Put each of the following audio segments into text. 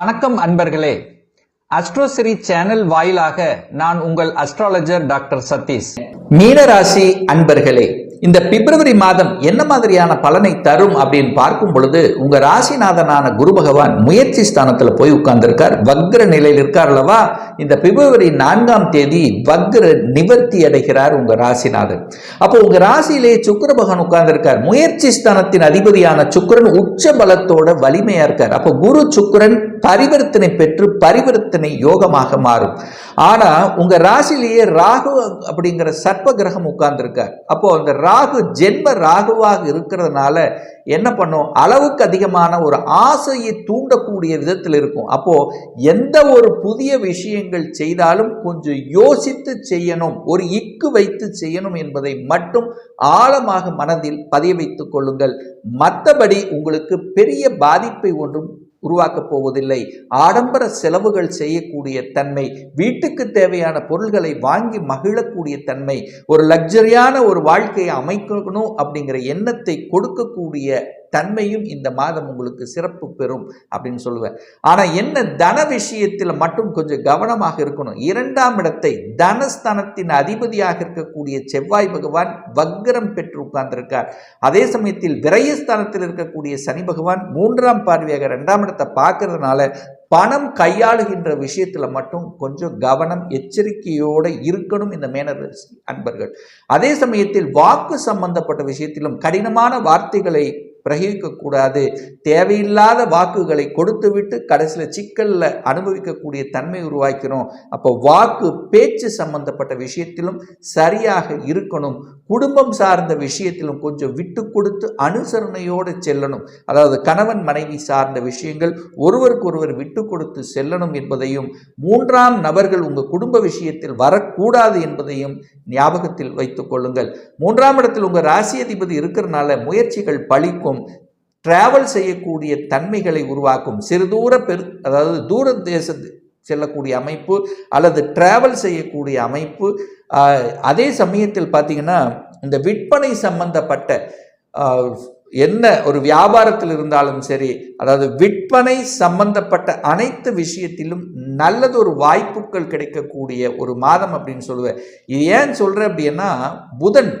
வணக்கம் அன்பர்களே. அஸ்ட்ரோசிரி சேனல் வாயிலாக நான் உங்கள் அஸ்ட்ராலஜர் டாக்டர் சதீஷ். மீனராசி அன்பர்களே இந்த பிப்ரவரி மாதம் என்ன மாதிரியான பலனை தரும் அப்படின்னு பார்க்கும் பொழுது உங்க ராசிநாதனான குரு பகவான் முயற்சி ஸ்தானத்துல போய் உட்கார்ந்திருக்கார். வக்ர நிலையில் இருக்கார் அல்லவா? இந்த பிப்ரவரி நான்காம் தேதி வக்ர நிவர்த்தி அடைகிறார் உங்க ராசிநாதன். அப்போ உங்க ராசியிலே சுக்கர பகவான் உட்கார்ந்திருக்கார். முயற்சி ஸ்தானத்தின் அதிபதியான சுக்கரன் உச்ச பலத்தோட வலிமையா இருக்கார். அப்போ குரு சுக்கரன் பரிவர்த்தனை பெற்று பரிவர்த்தனை யோகமாக மாறும். ஆனால் உங்கள் ராசிலேயே ராகு அப்படிங்கிற சர்ப்ப கிரகம் உட்கார்ந்துருக்கார். அப்போ அந்த ராகு ஜென்ம ராகுவாக இருக்கிறதுனால என்ன பண்ணும்? அளவுக்கு அதிகமான ஒரு ஆசையை தூண்டக்கூடிய விதத்தில் இருக்கும். அப்போ எந்த ஒரு புதிய விஷயங்கள் செய்தாலும் கொஞ்சம் யோசித்து செய்யணும். ஒரு இக்கு வைத்து செய்யணும் என்பதை மட்டும் ஆழமாக மனதில் பதிய வைத்துக் கொள்ளுங்கள். மற்றபடி உங்களுக்கு பெரிய பாதிப்பை ஒன்றும் உருவாக்கப் போவதில்லை. ஆடம்பர செலவுகள் செய்யக்கூடிய தன்மை வீட்டுக்கு தேவையான பொருள்களை வாங்கி மகிழக்கூடிய தன்மை ஒரு லக்ஸரியான ஒரு வாழ்க்கையை அமைக்கணும் அப்படிங்கிற எண்ணத்தை கொடுக்கக்கூடிய தன்மையும் இந்த மாதம் உங்களுக்கு சிறப்பு பெறும் அப்படின்னு சொல்லுவேன். ஆனால் என்ன தன விஷயத்தில் மட்டும் கொஞ்சம் கவனமாக இருக்கணும். இரண்டாம் இடத்தை தனஸ்தானத்தின் அதிபதியாக இருக்கக்கூடிய செவ்வாய் பகவான் வக்ரம் பெற்று உட்கார்ந்திருக்கார். அதே சமயத்தில் விரயஸ்தானத்தில் இருக்கக்கூடிய சனி பகவான் மூன்றாம் பார்வையாக இரண்டாம் இடத்தை பார்க்கறதுனால பணம் கையாளுகின்ற விஷயத்தில் மட்டும் கொஞ்சம் கவனம் எச்சரிக்கையோடு இருக்கணும் இந்த மேனரசி அன்பர்கள். அதே சமயத்தில் வாக்கு சம்பந்தப்பட்ட விஷயத்திலும் கடினமான வார்த்தைகளை பிரகிக்கக்கூடாது தேவையில்லாத வாக்குகளை கொடுத்துவிட்டு கடைசியில் சிக்கலில் அனுபவிக்கக்கூடிய தன்மை உருவாக்கிறோம். அப்போ வாக்கு பேச்சு சம்பந்தப்பட்ட விஷயத்திலும் சரியாக இருக்கணும். குடும்பம் சார்ந்த விஷயத்திலும் கொஞ்சம் விட்டு கொடுத்து அனுசரணையோடு செல்லணும். அதாவது கணவன் மனைவி சார்ந்த விஷயங்கள் ஒருவருக்கொருவர் விட்டு கொடுத்து செல்லணும் என்பதையும் மூன்றாம் நபர்கள் உங்கள் குடும்ப விஷயத்தில் வரக்கூடாது என்பதையும் ஞாபகத்தில் வைத்துக் கொள்ளுங்கள். மூன்றாம் இடத்தில் உங்கள் ராசி அதிபதி இருக்கிறனால முயற்சிகள் பழிக்கும் டிராவல் செய்யக்கூடிய தன்மைகளை உருவாக்கும். சிறு தூர பெரு அதாவது தூர தேச செல்லக்கூடிய அமைப்பு அல்லது டிராவல் செய்யக்கூடிய அமைப்பு அதே சமயத்தில் பார்த்தீங்கன்னா இந்த விற்பனை சம்பந்தப்பட்ட என்ன ஒரு வியாபாரத்தில் இருந்தாலும் சரி அதாவது விற்பனை சம்பந்தப்பட்ட அனைத்து விஷயத்திலும் நல்லது ஒரு வாய்ப்புகள் கிடைக்கக்கூடிய ஒரு மாதம் அப்படின்னு சொல்லுவேன். இது ஏன் சொல்கிறேன் அப்படின்னா புதன்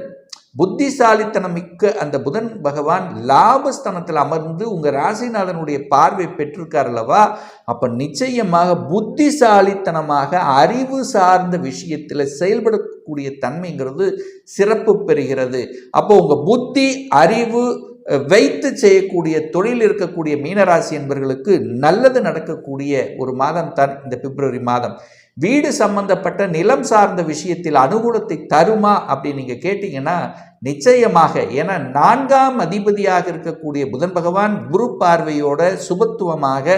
புத்திசாலித்தனம் மிக்க அந்த புதன் பகவான் லாபஸ்தனத்தில் அமர்ந்து உங்கள் ராசிநாதனுடைய பார்வை பெற்றிருக்கார் அல்லவா? அப்போ நிச்சயமாக புத்திசாலித்தனமாக அறிவு சார்ந்த விஷயத்தில் செயல்படக்கூடிய தன்மைங்கிறது சிறப்பு பெறுகிறது. அப்போ உங்கள் புத்தி அறிவு வைத்து செய்யக்கூடிய தொழில் இருக்கக்கூடிய மீனராசி என்பவர்களுக்கு நல்லது நடக்கக்கூடிய ஒரு மாதம் தான் இந்த பிப்ரவரி மாதம். வீடு சம்பந்தப்பட்ட நிலம் சார்ந்த விஷயத்தில் அனுகூலத்தை தருமா அப்படின்னு நீங்கள் கேட்டிங்கன்னா நிச்சயமாக. ஏன்னா நான்காம் அதிபதியாக இருக்கக்கூடிய புதன் பகவான் குரு பார்வையோட சுபத்துவமாக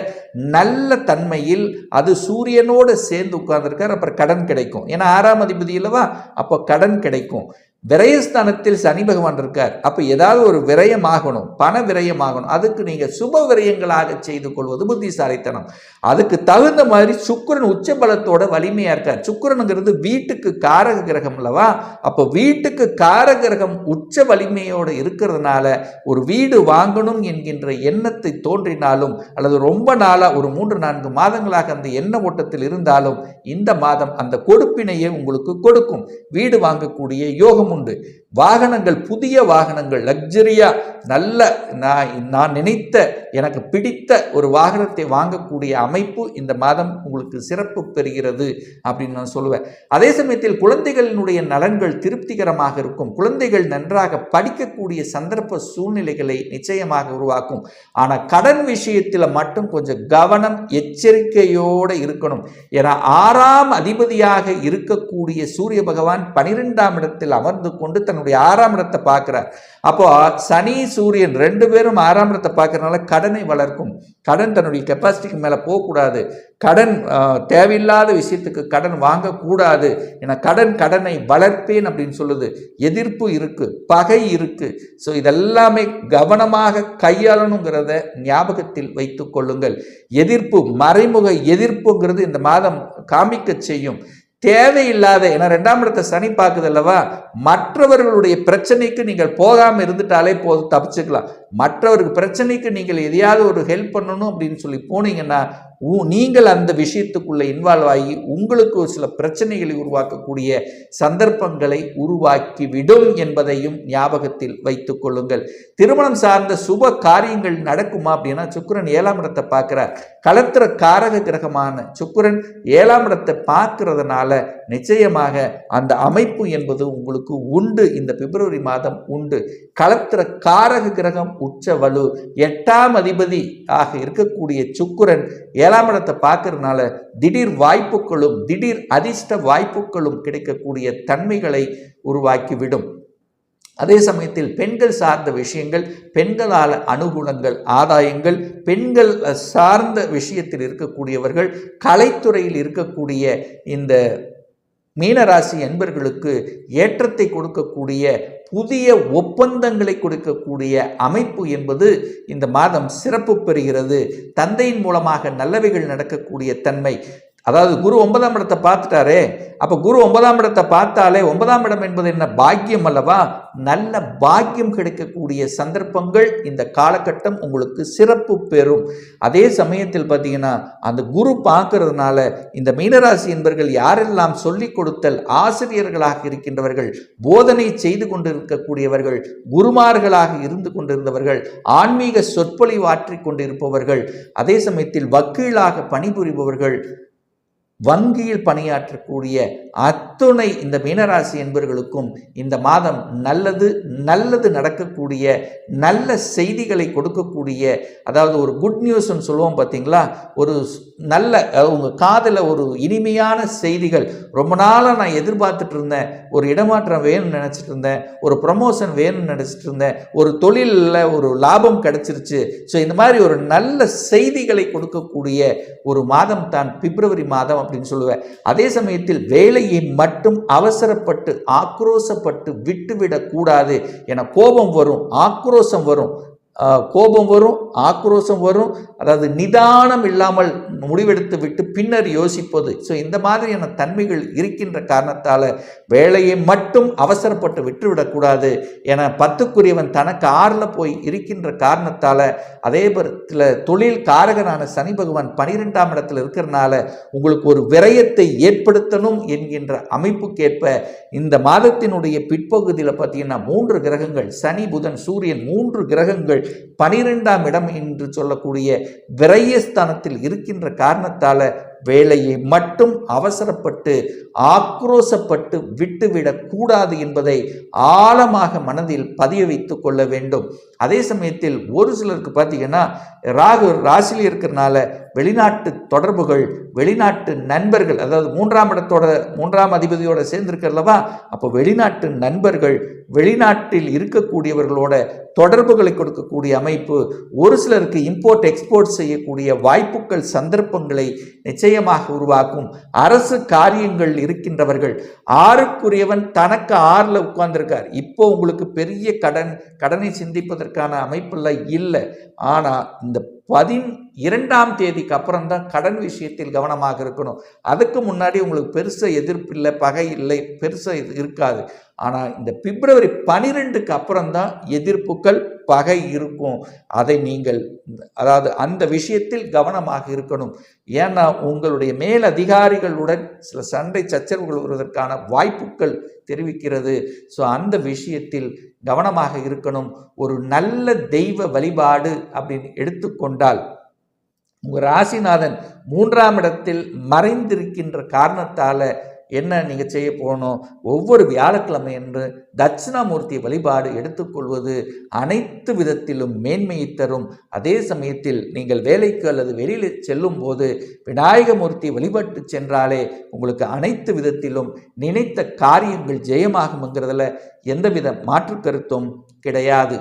நல்ல தன்மையில் அது சூரியனோடு சேர்ந்து உட்கார்ந்துருக்கார் அப்புறம் கடன் கிடைக்கும். ஏன்னா ஆறாம் அதிபதி இல்லவா அப்போ கடன் கிடைக்கும். விரயஸ்தானத்தில் சனி பகவான் இருக்கார். அப்போ ஏதாவது ஒரு விரயமாகணும் பண விரயமாகணும். அதுக்கு நீங்கள் சுப விரயங்களாக செய்து கொள்வது புத்திசாலித்தனம். அதுக்கு தகுந்த மாதிரி சுக்கிரன் உச்ச பலத்தோட வலிமையாக இருக்கார். சுக்கிரனுங்கிறது வீட்டுக்கு காரக கிரகம் அல்லவா? அப்போ வீட்டுக்கு காரக கிரகம் உச்ச வலிமையோடு இருக்கிறதுனால ஒரு வீடு வாங்கணும் என்கின்ற எண்ணத்தை தோன்றினாலும் அல்லது ரொம்ப நாளாக ஒரு மூன்று நான்கு மாதங்களாக அந்த எண்ண ஓட்டத்தில் இருந்தாலும் இந்த மாதம் அந்த கொடுப்பினையை உங்களுக்கு கொடுக்கும். வீடு வாங்கக்கூடிய யோகம் உண்டு. வாகனங்கள் புதிய வாகனங்கள் லக்ஸரியாக நல்ல நான் நான் நினைத்த எனக்கு பிடித்த ஒரு வாகனத்தை வாங்கக்கூடிய அமைப்பு இந்த மாதம் உங்களுக்கு சிறப்பு பெறுகிறது அப்படின்னு நான் சொல்லுவேன். அதே சமயத்தில் குழந்தைகளினுடைய நலன்கள் திருப்திகரமாக இருக்கும். குழந்தைகள் நன்றாக படிக்கக்கூடிய சந்தர்ப்ப சூழ்நிலைகளை நிச்சயமாக உருவாக்கும். ஆனால் கடன் விஷயத்தில் மட்டும் கொஞ்சம் கவனம் எச்சரிக்கையோடு இருக்கணும். ஏன்னா ஆறாம் அதிபதியாக இருக்கக்கூடிய சூரிய பகவான் பனிரெண்டாம் இடத்தில் அமர்ந்து கொண்டு தன்னுடைய ஆறாம் இடத்தை பார்க்கிறார். அப்போ சனி சூரியன் ரெண்டு பேரும் ஆறாம் இடத்தை பார்க்கறதுனால கடனை வளர்க்கும். கடன் தன்னுடைய கெப்பாசிட்டிக்கு மேலே போகக்கூடாது. கடன் தேவையில்லாத விஷயத்துக்கு கடன் வாங்கக்கூடாது. ஏன்னா கடன் கடனை வளர்ப்பேன் அப்படின்னு சொல்லுது. எதிர்ப்பு இருக்குது பகை இருக்குது ஸோ இதெல்லாமே கவனமாக கையாளணுங்கிறத ஞாபகத்தில் வைத்து கொள்ளுங்கள். எதிர்ப்பு மறைமுக எதிர்ப்புங்கிறது இந்த மாதம் காமிக்க செய்யும். தேவையில்லாத ஏன்னா ரெண்டாம் இடத்தை சனி பார்க்குது அல்லவா? மற்றவர்களுடைய பிரச்சனைக்கு நீங்கள் போகாமல் இருந்துட்டாலே போதும் தப்பிச்சுக்கலாம். மற்றவருக்கு பிரச்சனைக்கு நீங்கள் எதையாவது ஒரு ஹெல்ப் பண்ணணும் அப்படின்னு சொல்லி போனீங்கன்னா நீங்கள் அந்த விஷயத்துக்குள்ளே இன்வால்வ் ஆகி உங்களுக்கு ஒரு சில பிரச்சனைகளை உருவாக்கக்கூடிய சந்தர்ப்பங்களை உருவாக்கிவிடும் என்பதையும் ஞாபகத்தில் வைத்துக் கொள்ளுங்கள். திருமணம் சார்ந்த சுப காரியங்கள் நடக்குமா அப்படின்னா சுக்கரன் ஏழாம் இடத்தை பார்க்கிறார். கலத்திர காரக கிரகமான சுக்கரன் ஏழாம் இடத்தை பார்க்கறதுனால நிச்சயமாக அந்த அமைப்பு என்பது உங்களுக்கு உண்டு. இந்த பிப்ரவரி மாதம் உண்டு. களத்திர காரக கிரகம் உச்ச வலு. எட்டாம் அதிபதி ஆக இருக்கக்கூடிய சுக்குரன் ஏழாம் இடத்தை பார்க்கறதுனால திடீர் வாய்ப்புகளும் திடீர் அதிர்ஷ்ட வாய்ப்புகளும் கிடைக்கக்கூடிய தன்மைகளை உருவாக்கிவிடும். அதே சமயத்தில் பெண்கள் சார்ந்த விஷயங்கள் பெண்களால் அனுகூலங்கள் ஆதாயங்கள் பெண்கள் சார்ந்த விஷயத்தில் இருக்கக்கூடியவர்கள் கலைத்துறையில் இருக்கக்கூடிய இந்த மீனராசி என்பர்களுக்கு ஏற்றத்தை கொடுக்கக்கூடிய புதிய ஒப்பந்தங்களை கொடுக்கக்கூடிய அமைப்பு என்பது இந்த மாதம் சிறப்பு பெறுகிறது. தந்தையின் மூலமாக நல்லவைகள் நடக்கக்கூடிய தன்மை அதாவது குரு ஒன்பதாம் இடத்தை பார்த்துட்டாரே அப்போ குரு ஒன்பதாம் இடத்தை பார்த்தாலே ஒன்பதாம் இடம் என்பது என்ன? பாக்கியம் அல்லவா? நல்ல பாக்கியம் கிடைக்கக்கூடிய சந்தர்ப்பங்கள் இந்த காலகட்டம் உங்களுக்கு சிறப்பு பெறும். அதே சமயத்தில் பார்த்தீங்கன்னா அந்த குரு பார்க்கறதுனால இந்த மீனராசி என்பர்கள் யாரெல்லாம் சொல்லிக் கொடுத்தல் ஆசிரியர்களாக இருக்கின்றவர்கள் போதனை செய்து கொண்டிருக்கக்கூடியவர்கள் குருமார்களாக இருந்து கொண்டிருந்தவர்கள் ஆன்மீக சொற்பொழிவாற்றிக் கொண்டிருப்பவர்கள் அதே சமயத்தில் வக்கீலாக பணிபுரிபவர்கள் வங்கியில் பணியாற்றக்கூடிய அத்துணை இந்த மீனராசி என்பவர்களுக்கும் இந்த மாதம் நல்லது நல்லது நடக்கக்கூடிய நல்ல செய்திகளை கொடுக்கக்கூடிய அதாவது ஒரு குட் நியூஸ்ன்னு சொல்லுவோம் பார்த்தீங்களா? ஒரு நல்ல உங்கள் காதில் ஒரு இனிமையான செய்திகள். ரொம்ப நாளாக நான் எதிர்பார்த்துட்டு இருந்தேன். ஒரு இடமாற்றம் வேணும்னு நினச்சிட்டு இருந்தேன். ஒரு ப்ரமோஷன் வேணும்னு நினச்சிட்டு இருந்தேன். ஒரு தொழிலில் ஒரு லாபம் கிடச்சிருச்சு. ஸோ இந்த மாதிரி ஒரு நல்ல செய்திகளை கொடுக்கக்கூடிய ஒரு மாதம் தான் பிப்ரவரி மாதம். அப்படின்னு சொல்லுவேன். அதே சமயத்தில் வேலையை மட்டும் அவசரப்பட்டு ஆக்ரோசப்பட்டு விட்டுவிடக்கூடாது என கோபம் வரும் ஆக்ரோசம் வரும். கோபம் வரும் ஆக்ரோஷம் வரும். அதாவது நிதானம் இல்லாமல் முடிவெடுத்து விட்டு பின்னர் யோசிப்பது. ஸோ இந்த மாதிரியான தன்மைகள் இருக்கின்ற காரணத்தால் வேலையை மட்டும் அவசரப்பட்டு விட்டுவிடக்கூடாது என பத்துக்குரியவன் தனக்கு ஆறில் போய் இருக்கின்ற காரணத்தால் அதே பரத்தில் தொழில் காரகனான சனி பகவான் பனிரெண்டாம் இடத்துல இருக்கிறனால உங்களுக்கு ஒரு விரயத்தை ஏற்படுத்தணும் என்கின்ற அமைப்புக்கேற்ப இந்த மாதத்தினுடைய பிற்பகுதியில் பார்த்தீங்கன்னா மூன்று கிரகங்கள் சனி புதன் சூரியன் மூன்று கிரகங்கள் பனிரெண்டாம் இடம் என்று சொல்லக்கூடிய விரயஸ்தானத்தில் இருக்கின்ற காரணத்தால் வேலையை மட்டும் அவசரப்பட்டு ஆக்ரோசப்பட்டு விட்டுவிடக் கூடாது என்பதை ஆழமாக மனதில் பதிய வைத்து கொள்ள வேண்டும். அதே சமயத்தில் ஒரு சிலருக்கு பார்த்தீங்கன்னா ராகு ராசியில் இருக்கிறனால வெளிநாட்டு தொடர்புகள் வெளிநாட்டு நண்பர்கள் அதாவது மூன்றாம் இடத்தோட மூன்றாம் அதிபதியோட சேர்ந்திருக்கிறல்லவா அப்போ வெளிநாட்டு நண்பர்கள் வெளிநாட்டில் இருக்கக்கூடியவர்களோட தொடர்புகளை கொடுக்கக்கூடிய அமைப்பு ஒரு சிலருக்கு இம்போர்ட் எக்ஸ்போர்ட் செய்யக்கூடிய வாய்ப்புகள் சந்தர்ப்பங்களை நிச்சயமாக உருவாக்கும் அரசு காரியங்கள் இருக்கின்றவர்கள் ஆறுக்குரியவன் தனக்கு ஆறில் உட்கார்ந்திருக்கார். இப்போ உங்களுக்கு பெரிய கடன் கடனை சிந்திப்பதற்கான அமைப்பெல்லாம் இல்லை. ஆனால் இந்த பதின் இரண்டாம் தேதிக்கு அப்புறம் தான் கடன் விஷயத்தில் கவனமாக இருக்கணும். அதுக்கு முன்னாடி உங்களுக்கு பெருசாக எதிர்ப்பு இல்லை பகை இல்லை பெருசாக இது இருக்காது. ஆனால் இந்த பிப்ரவரி பனிரெண்டுக்கு அப்புறம் தான் எதிர்ப்புகள் பகை இருக்கும். அதை நீங்கள் அதாவது அந்த விஷயத்தில் கவனமாக இருக்கணும். ஏன்னா உங்களுடைய மேல் அதிகாரிகளுடன் சில சண்டை சச்சரவுகள் வருவதற்கான வாய்ப்புகள் தெரிவிக்கிறது. ஸோ அந்த விஷயத்தில் கவனமாக இருக்கணும். ஒரு நல்ல தெய்வ வழிபாடு அப்படின்னு எடுத்துக்கொண்டால் உங்கள் ராசிநாதன் மூன்றாம் இடத்தில் மறைந்திருக்கின்ற காரணத்தால் என்ன நீங்கள் செய்ய போகணும்? ஒவ்வொரு வியாழக்கிழமை என்று தட்சிணாமூர்த்தி வழிபாடு எடுத்துக்கொள்வது அனைத்து விதத்திலும் மேன்மையை தரும். அதே சமயத்தில் நீங்கள் வேலைக்கு அல்லது வெளியில் செல்லும் போது விநாயகமூர்த்தி வழிபட்டு சென்றாலே உங்களுக்கு அனைத்து விதத்திலும் நினைத்த காரியங்கள் ஜெயமாகுங்கிறதுல எந்தவித மாற்று கருத்தும் கிடையாது.